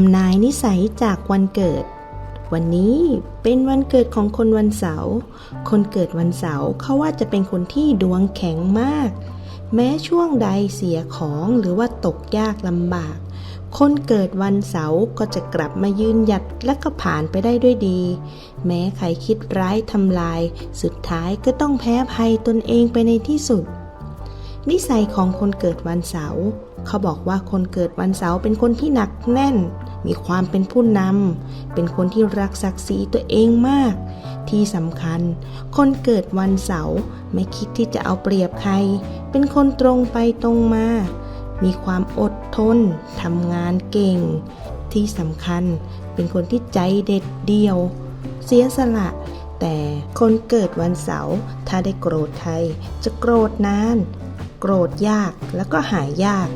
ำนายนิสัยจากวันเกิด วันนี้เป็นวันเกิดของคนวันเสาร์ คนเกิดวันเสาร์เขาว่าจะเป็นคนที่ดวงแข็งมาก แม้ช่วงใดเสียของหรือว่าตกยากลำบาก คนเกิดวันเสาร์ก็จะกลับมายืนหยัดและก็ผ่านไปได้ด้วยดี แม้ใครคิดร้ายทำลาย สุดท้ายก็ต้องแพ้ภัยตนเองไปในที่สุด นิสัยของคนเกิดวันเสาร์เขาบอกว่าคนเกิดวันเสาร์เป็นคนที่หนักแน่น มีความเป็นผู้นำ เป็นคนที่รักศักดิ์ศรีตัวเองมาก ที่สำคัญ คนเกิดวันเสาร์ไม่คิดที่จะเอาเปรียบใคร เป็นคนตรงไปตรงมา มีความอดทน ทำงานเก่ง ที่สำคัญ เป็นคนที่ใจเด็ดเดี่ยว เสียสละ แต่คนเกิดวันเสาร์ถ้าได้โกรธใครจะโกรธนาน โกรธยากแล้วก็หายยาก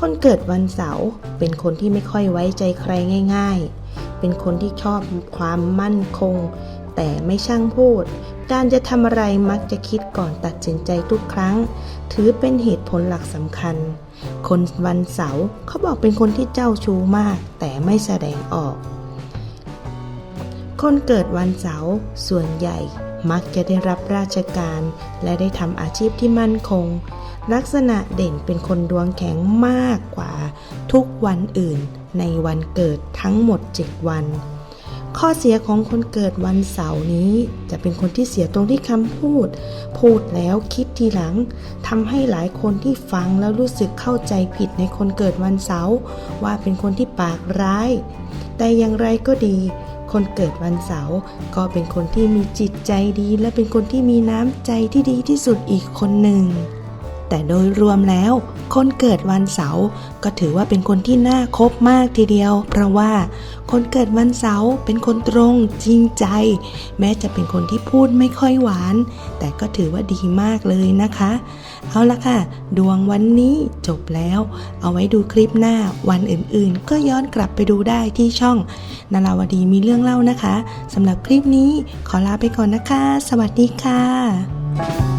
คนเกิดวันเสาร์เป็นคนที่ไม่ค่อยไว้ใจใครง่าย ๆ เป็นคนที่ชอบความมั่นคง แต่ไม่ช่างพูด การจะทำอะไรมักจะคิดก่อนตัดสินใจทุกครั้ง ถือเป็นเหตุผลหลักสำคัญ คนวันเสาร์เขาบอกเป็นคนที่เจ้าชู้มาก แต่ไม่แสดงออก คนเกิดวันเสาร์ส่วนใหญ่มักจะได้รับราชการ และได้ทำอาชีพที่มั่นคง ลักษณะเด่นเป็นคนดวงแข็งมากกว่าทุกวันอื่นในวันเกิดทั้งหมด 7 วัน ข้อเสียของคนเกิดวันเสาร์นี้ จะเป็นคนที่เสียตรงที่คำพูด พูดแล้วคิดทีหลังทำให้หลายคนที่ฟังแล้วรู้สึกเข้าใจผิดในคนเกิดวันเสาร์ว่าเป็นคนที่ปากร้าย แต่อย่างไรก็ดีคนเกิดวันเสาร์ก็เป็นคนที่มีจิตใจดี และเป็นคนที่มีน้ำใจที่ดีที่สุดอีกคนหนึ่ง แต่โดยรวมแล้ว คนเกิดวันเสาร์ก็ถือว่าเป็นคนที่น่าคบมากทีเดียว เพราะว่าคนเกิดวันเสาร์เป็นคนตรงจริงใจ แม้จะเป็นคนที่พูดไม่ค่อยหวาน แต่ก็ถือว่าดีมากเลยนะคะ เอาละค่ะ ดวงวันนี้จบแล้ว เอาไว้ดูคลิปหน้าวันอื่นๆ ก็ย้อนกลับไปดูได้ที่ช่องนาราวดีมีเรื่องเล่านะคะสำหรับคลิปนี้ขอลาไปก่อนนะคะ สวัสดีค่ะ